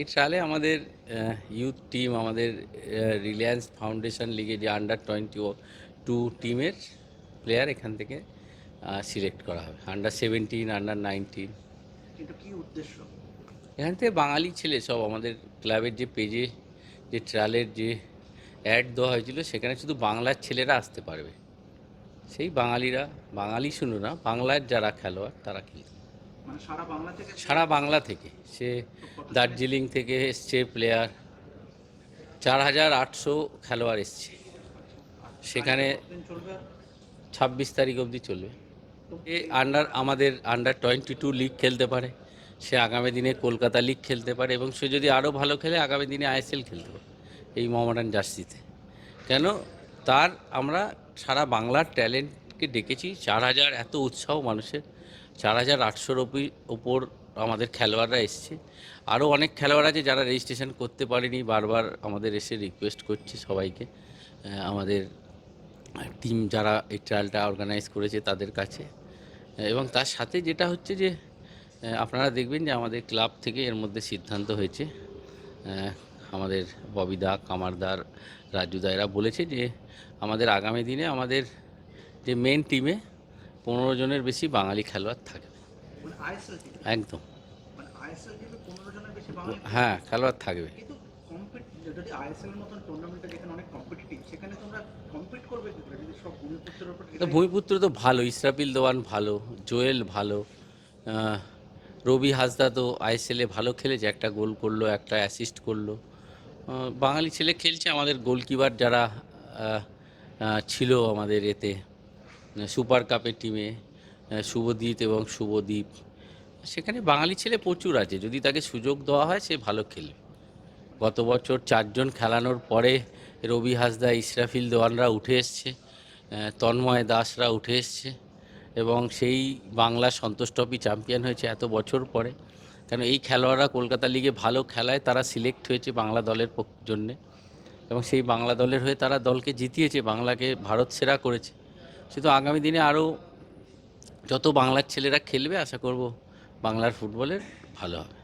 এই ট্রায়ালে আমাদের youth team আমাদের রিলায়েন্স ফাউন্ডেশন লিগে যে আন্ডার টোয়েন্টি টু টিমের প্লেয়ার এখান থেকে সিলেক্ট করা হবে। আন্ডার সেভেন্টিন আন্ডার নাইনটিন কি উদ্দেশ্য? এখান থেকে বাঙালি ছেলে সব আমাদের ক্লাবের যে পেজে যে ট্রায়ালের যে অ্যাড দেওয়া হয়েছিল সেখানে শুধু বাংলার ছেলেরা আসতে পারবে। সেই বাঙালিরা বাঙালি শুনো না বাংলার যারা খেলোয়াড় তারা খেলবে। সারা বাংলা থেকে সারা বাংলা থেকে। সে দার্জিলিং থেকে এসছে প্লেয়ার চার হাজার আটশো খেলোয়াড় এসছে। সেখানে ছাব্বিশ তারিখ অবধি চলবে। এ আন্ডার আমাদের আন্ডার টোয়েন্টি টু লিগ খেলতে পারে। সে আগামী দিনে কলকাতা লিগ খেলতে পারে এবং সে যদি আরও ভালো খেলে, আগামী দিনে আইএসএল খেলতে পারে এই মোহামেডান জার্সিতে। কেন? তার আমরা সারা বাংলার ট্যালেন্টকে ডেকেছি। চার হাজার এত উৎসাহ মানুষের। চার হাজার আটশোর ওপর আমাদের খেলোয়াড়রা এসছে। আরও অনেক খেলোয়াড় আছে যারা রেজিস্ট্রেশন করতে পারেনি, বারবার আমাদের এসে রিকোয়েস্ট করছে সবাইকে। আমাদের টিম যারা এই ট্রায়ালটা অর্গানাইজ করেছে তাদের কাছে। এবং তার সাথে যেটা হচ্ছে যে আপনারা দেখবেন যে আমাদের ক্লাব থেকে এর মধ্যে সিদ্ধান্ত হয়েছে। আমাদের ববিদা কামারদার রাজুদা এরা বলেছে যে, আমাদের আগামী দিনে আমাদের যে মেন টিমে পনেরো জনের বেশি বাঙালি খেলোয়াড় থাকবে মানে একদম। মানে হ্যাঁ খেলোয়াড় থাকবে। কিন্তু যদি আইএসএল মতন টুর্নামেন্টে যেখানে অনেক কম্পিটিটিভ সেখানে তোমরা কম্পিট করবে কি করে? যদি সব ভূমিপুত্রের উপর তো ভূমিপুত্র তো ভালো ইসরাফিল দেওয়ান ভালো জোয়েল ভালো রবি হাসদা তো আইএসএলে ভালো খেলেছে একটা গোল করল একটা অ্যাসিস্ট করল। বাঙালি ছেলে খেলছে আমাদের গোলকিপার যারা ছিল আমাদের এতে সুপার কাপের টিমে শুভদীপ এবং শুভদীপ। সেখানে বাঙালি ছেলে প্রচুর আছে, যদি তাকে সুযোগ দেওয়া হয় সে ভালো খেলবে। গত বছর চারজন খেলানোর পরে রবি হাসদা, ইসরাফিল দেওয়ানরা উঠে এসছে তন্ময় দাসরা উঠে এসছে, এবং সেই বাংলা সন্তোষ ট্রফি চ্যাম্পিয়ন হয়েছে এত বছর পরে। কেন এই খেলোয়াড়রা কলকাতা লিগে ভালো খেলায় তারা সিলেক্ট হয়েছে বাংলা দলের জন্যে, এবং সেই বাংলা দলের হয়ে তারা দলকে জিতিয়েছে, বাংলাকে ভারত সেরা করেছে। শুধু আগামী দিনে আরও যত বাংলার ছেলেরা খেলবে আশা করব বাংলার ফুটবলের ভালো হবে।